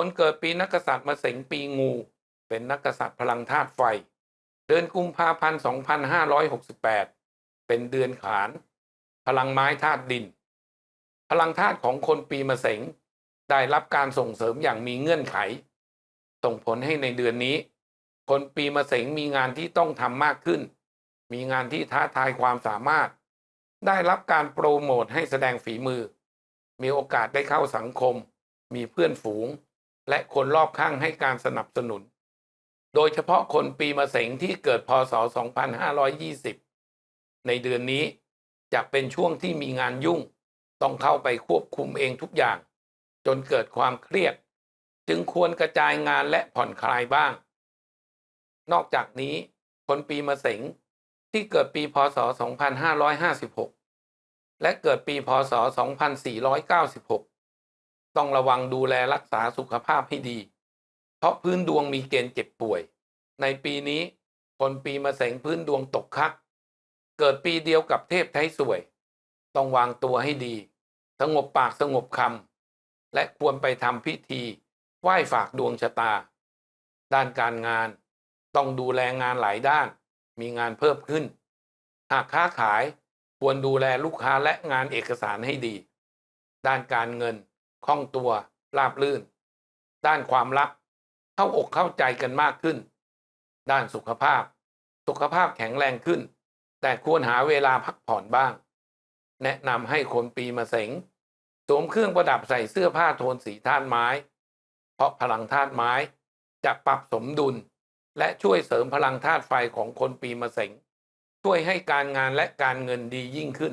คนเกิดปีนักษัตริย์มาเสงปีงู เป็นนักกษัตริย์พลังธาตุไฟ เดือนกุมภาพันธ์ 2568 เป็นเดือนขาน พลังไม้ธาตุดิน พลังธาตุของคนปีมะเสงได้รับการส่งเสริมอย่างมีเงื่อนไข ส่งผลให้ในเดือนนี้ คนปีมะเสงมีงานที่ต้องทำมากขึ้น มีงานที่ท้าทายความสามารถ ได้รับการโปรโมทให้แสดงฝีมือ มีโอกาสได้เข้าสังคม มีเพื่อนฝูง และคนรอบข้างให้การสนับสนุน โดยเฉพาะคนปีมะเสงที่เกิดพศ 2520 ในเดือนนี้จะเป็นช่วงที่มีงานยุ่ง ต้องเข้าไปควบคุมเองทุกอย่าง จนเกิดความเครียด จึงควรกระจายงานและผ่อนคลายบ้าง นอกจากนี้ คนปีมะเสงที่เกิดปีพศ 2556 และเกิดปีพศ 2496 ต้องระวังดูแลรักษาสุขภาพให้ดี เพราะพื้นดวงมีเกณฑ์เจ็บป่วย ในปีนี้คนปีมะเสงพื้นดวงตกคัก เกิดปีเดียวกับเทพไทยสวย ต้องวางตัวให้ดี สงบปากสงบคำและควรไปทำพิธีไหว้ฝากดวงชะตา ด้านการงานต้องดูแลงานหลายด้าน มีงานเพิ่มขึ้น หากค้าขายควรดูแลลูกค้าและงานเอกสารให้ดี ด้านการเงิน คล่องตัวราบลื่น ด้านความรัก เข้าอกเข้าใจกันมากขึ้น ด้านสุขภาพ สุขภาพแข็งแรงขึ้น แต่ควรหาเวลาพักผ่อนบ้าง แนะนำให้คนปีมะเสงสวมเครื่องประดับใส่เสื้อผ้าโทนสีธาตุไม้ เพราะพลังธาตุไม้จะปรับสมดุล และช่วยเสริมพลังธาตุไฟของคนปีมะเสงช่วยให้การงานและการเงินดียิ่งขึ้น